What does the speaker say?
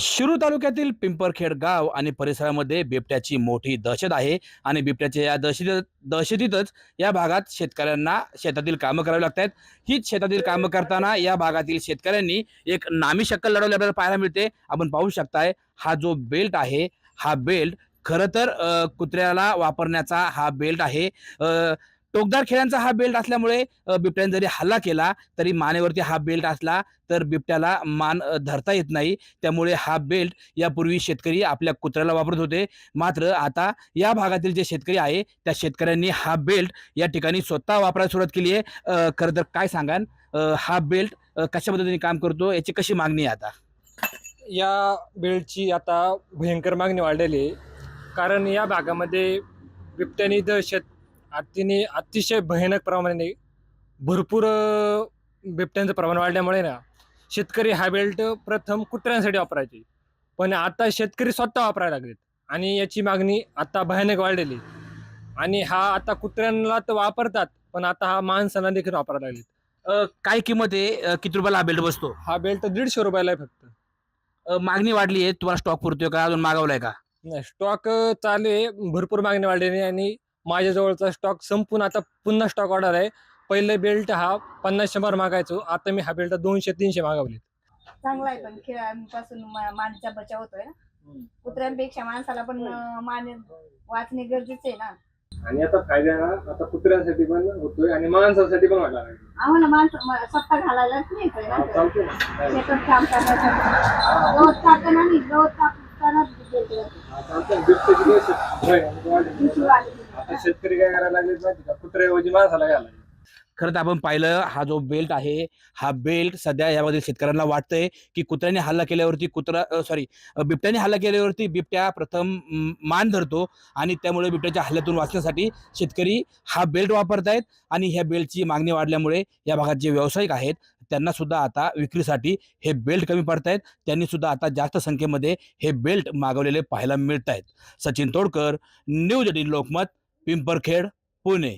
शिरू तालुक्यातील पिंपरखेड गाव आणि परिसरामध्ये बिबट्याची मोठी दहशत आहे आणि बिबट्याच्या या दहशती दहशतीतच या भागात शेतकऱ्यांना शेतातील कामं करावी लागत आहेत. हीच शेतातील कामं करताना या भागातील शेतकऱ्यांनी एक नामी शक्कल लढवली आपल्याला पाहायला मिळते. आपण पाहू शकताय हा जो बेल्ट आहे हा बेल्ट खरं तर कुत्र्याला वापरण्याचा हा बेल्ट आहे. टोकदार खेळ्यांचा हा बेल्ट असल्यामुळे बिबट्याने जरी हल्ला केला तरी मानेवरती हा बेल्ट असला तर बिबट्याला मान धरता येत नाही. त्यामुळे हा बेल्ट यापूर्वी शेतकरी आपल्या कुत्र्याला वापरत होते. मात्र आता या भागातील जे शेतकरी आहे त्या शेतकऱ्यांनी हा बेल्ट या ठिकाणी स्वतः वापरायला सुरुवात केली आहे. खरं तर काय सांगाल? हा बेल्ट कशा पद्धतीने काम करतो? याची कशी मागणी आहे आता? या बेल्टची आता भयंकर मागणी वाढलेली आहे. कारण या भागामध्ये बिबट्यानी दहशत अतिने अतिशय भयानक प्रमाणे भरपूर बिबट्यांचं प्रमाण वाढल्यामुळे ना शेतकरी हा बेल्ट प्रथम कुत्र्यांसाठी वापरायचे. पण आता शेतकरी स्वतः वापरायला लागलेत. आणि याची मागणी आता भयानक वाढलेली. आणि हा आता कुत्र्यांना तर वापरतात पण आता हा माणसांना देखील वापरायला लागलेत. काय किंमत आहे? किती रुपयाला हा बेल्ट बसतो? हा बेल्ट दीडशे रुपयाला आहे फक्त. अ, मागणी वाढली आहे. तुम्हाला स्टॉक पुरतोय का? अजून मागवलाय का? नाही स्टॉक चालू आहे. भरपूर मागणी वाढलेली आहे आणि माझ्याजवळचा स्टॉक संपून आता पुन्हा स्टॉक ऑर्डर आहे. पहिले बेल्ट हा पन्नास शंभर मागायचो. आता मी हा बेल्ट दोनशे तीनशे मागवले चांगला आहे पण खेळांपासून मा- मानेचा बचाव होतोय ना. कुत्र्यांपेक्षा माणसाला पण अं, मान वाचणे गरजेचे आहे ना. आणि आता फायदा ना आता कुत्र्यांसाठी पण होतोय आणि माणसासाठी पण व्हायला आम्हाला माणसं म- स्वतः घालायलाच नाही येतोय ना. तर. चालतो ना. शेतात काम करण्यासाठी. गवत काढताना नाही गवत कापताना देते. चालतं बिबट्याची दहशत भयानक वाढलेली भीती आहे. वाटते. आता शेतकरी काय करायला लागले माहिती का? कुत्र्याऐवजी माणसाला घ्यायला खरं तर आपण पाहिलं हा जो बेल्ट आहे हा बेल्ट सध्या यामधील शेतकऱ्यांना वाटतंय की कुत्र्याने हल्ला केल्यावरती कुत्रा सॉरी बिबट्याने हल्ला केल्यावरती बिबट्या प्रथम म, मान धरतो आणि त्यामुळे बिबट्याच्या हल्ल्यातून वाचण्यासाठी शेतकरी हा बेल्ट वापरतायत आणि ह्या बेल्टची मागणी वाढल्यामुळे या भागात जे व्यावसायिक आहेत त्यांना सुद्धा आता विक्रीसाठी हे बेल्ट कमी पडतायत. त्यांनी सुद्धा आता जास्त संख्येमध्ये हे बेल्ट मागवलेले पाहायला मिळत आहेत सचिन तोडकर न्यूज एटीन लोकमत. पिंपरखेड पुणे.